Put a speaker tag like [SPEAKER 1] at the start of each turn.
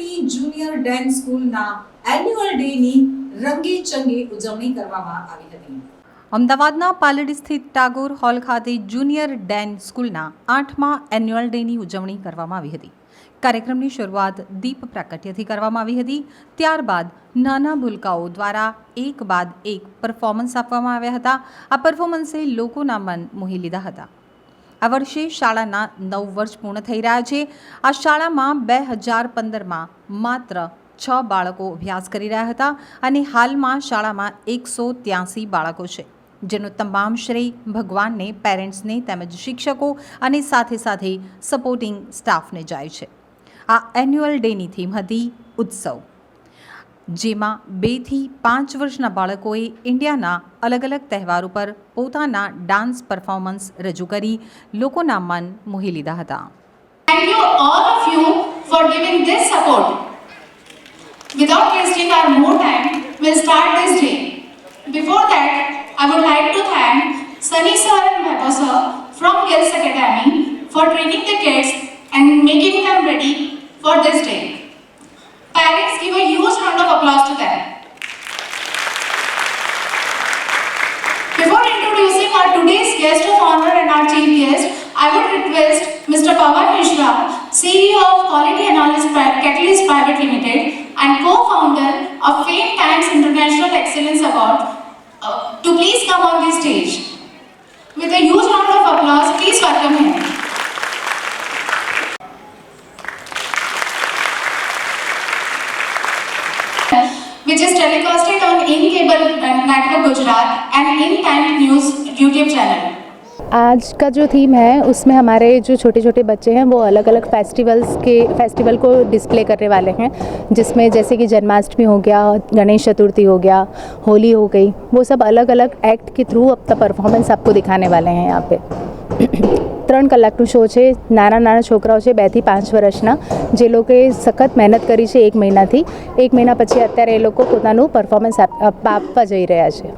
[SPEAKER 1] અગણની junior den સ્કૂલના annual ડેની રંગે ચંગે ઉજવણી કરવામાં આવી હતી
[SPEAKER 2] અમદાવાદના પાલડી સ્થિત ટાગોર હોલ ખાતે જુનિયર ડેન સ્કૂલના આઠમા એન્યુઅલ ડેની ઉજવણી કરવામાં આવી હતી કાર્યક્રમની શરૂઆત દીપ પ્રાકટ્યથી કરવામાં આવી હતી ત્યારબાદ નાના ભૂલકાઓ દ્વારા એક બાદ એક પરફોર્મન્સ આપવામાં આવ્યા હતા આ પરફોર્મન્સે લોકોના મન મોહી લીધા હતા આ વર્ષે શાળાના નવ વર્ષ પૂર્ણ થઈ રહ્યા છે આ શાળામાં બે હજાર પંદરમાં માત્ર છ બાળકો અભ્યાસ કરી રહ્યા હતા અને હાલમાં શાળામાં એકસો ત્યાસી બાળકો છે જેનો તમામ શ્રેય ભગવાનને પેરેન્ટ્સને તેમજ શિક્ષકો અને સાથે સાથે સપોર્ટિંગ સ્ટાફને જાય છે આ એન્યુઅલ ડેની થીમ હતી ઉત્સવ જેમાં બેથી પાંચ વર્ષના બાળકોએ ઇન્ડિયાના અલગ અલગ તહેવાર ઉપર પોતાના ડાન્સ પરફોર્મન્સ રજૂ કરી લોકોના મન મોહી લીધા હતા
[SPEAKER 3] thank you all of you for giving this support without wasting our more time will start this day before that I would like to thank Sunny sir and Mepo sir from girls academy for training the kids and making them ready for this day. Parents give a huge round of applause to them. Before introducing our today's guest of honor and our chief guest, I would request Mr. Pawan Mishra, CEO of Quality Analysis Catalyst Private Limited and co-founder of Fame Times International Excellence Award, uh, to please come on this stage. With a huge round of which is telecasted on In Cable Network uh, Gujarat and In Time News YouTube channel.
[SPEAKER 4] आज का जो theme है उसमें हमारे जो छोटे छोटे बच्चे हैं वो अलग अलग फेस्टिवल्स के फेस्टिवल को डिस्प्ले करने वाले हैं जिसमें जैसे कि जन्माष्टमी हो गया गणेश चतुर्थी हो गया होली हो गई वो सब अलग अलग एक्ट के थ्रू अपना परफॉर्मेंस आपको दिखाने वाले हैं यहाँ पे ત્રણ કલાકનું શો છે નાના નાના છોકરાઓ છે બેથી પાંચ વર્ષના જે લોકોએ સખત મહેનત કરી છે એક મહિનાથી એક મહિના પછી અત્યારે એ લોકો પોતાનું પરફોર્મન્સ આપવા જઈ રહ્યા છે